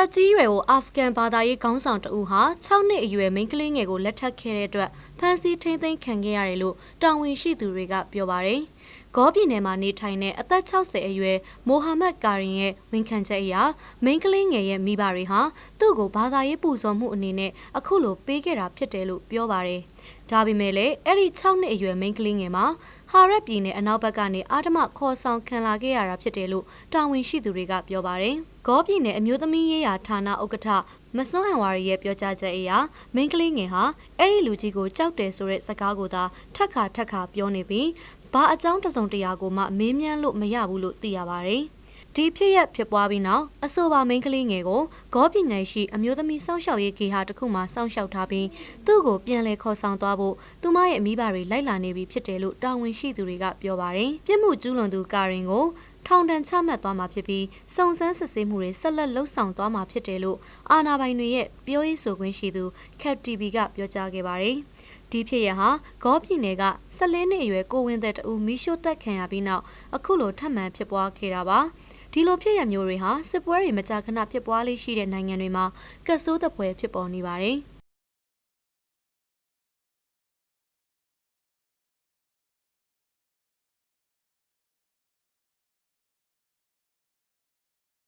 တက်ကြီးရွယ်ကိုအာဖဂန်ဘာသာရေးခေါင်းဆောင်တဦးဟာ6နှစ်အရွယ်မိန်းကလေးငယ်ကိုလက်ထပ်ခဲ့တဲ့အတွက်ဖမ်းဆီးထိန်းသိမ်းခံခဲ့ရတယ်လို့တာဝန်ရှိသူတွေကပြောပါတယ်။ ဂေါပြည်နယ်မှာနေထိုင်တဲ့အသက်60အရွယ်မိုဟာမက်ကာရင်ရဲ့ဝန်ခံချက်အရမိန်းကလေးငယ်ရဲ့မိဘတွေဟာသူ့ကိုဘာသာရေးပူဇော်မှုအနေနဲ့အခုလိုပေးခဲ့တာဖြစ်တယ်လို့ပြောပါတယ်။ဒါပေမဲ့လည်းအဲ့ဒီ6နှစ်အရွယ်မိန်းကလေးငယ်မှာဟာရက်ပြည်နယ်အနောက်ဘက်ကနေအာဓမခေါ်ဆောင်ခံလာခဲ့ရတာဖြစ်တယ်လို့တာဝန်ရှိသူတွေကပြောပါတယ်။ဂေါပြည်နယ်အမျိုးသမီးရေးရာဌာနဥက္ကဋ္ဌမစွန်းဟန်ဝါရီရဲ့ပြောကြားချက်အရမိန်းကလေးငယ်ဟာအဲ့ဒီလူကြီးကိုကြောက်တယ်ဆိုတဲ့စကားကိုသာထက်ခါထက်ခါပြောနေပြီး ဘာအကြောင်းတစ်စုံတရာကိုမှမေးမြန်းလို့မရဘူးလို့သိရပါတယ်။ဒီဖြစ်ရက်ဖြစ်ပွားပြီးနောက်အဆိုပါမိန်းကလေးငယ်ကိုဂေါပြည်နယ်ရှိအမျိုးသမီးစောင့်ရှောက်ရေးဂေဟာတစ်ခုမှစောင့်ရှောက်ထားပြီးသူ့ကိုပြန်လည်ခေါ်ဆောင်သွားဖို့သူမရဲ့မိဘတွေလိုက်လာနေပြီဖြစ်တယ်လို့တာဝန်ရှိသူတွေကပြောပါတယ်။ပြစ်မှုကျူးလွန်သူကာရင်ကိုထောင်ဒဏ်ချမှတ်သွားမှာဖြစ်ပြီးစုံစမ်းစစ်ဆေးမှုတွေဆက်လက်လှုပ်ဆောင်သွားမှာဖြစ်တယ်လို့အာဏာပိုင်တွေရဲ့ပြောရေးဆိုခွင့်ရှိသူ Cap TV ကပြောကြားခဲ့ပါတယ်။ ဒီဖြစ်ရဟာဂေါပြည်နယ်က14နှစ်အရွယ်ကိုဝင်းသက်တူမီရှို့တက်ခံရပြီးနောက်အခုလိုထပ်မံဖြစ်ပွားခဲ့တာပါ။ဒီလိုဖြစ်ရမျိုးတွေဟာစစ်ပွဲတွေမကြာခဏဖြစ်ပွားလေးရှိတဲ့နိုင်ငံတွေမှာကတ်ဆိုးတပွဲဖြစ်ပေါ်နေပါတယ်။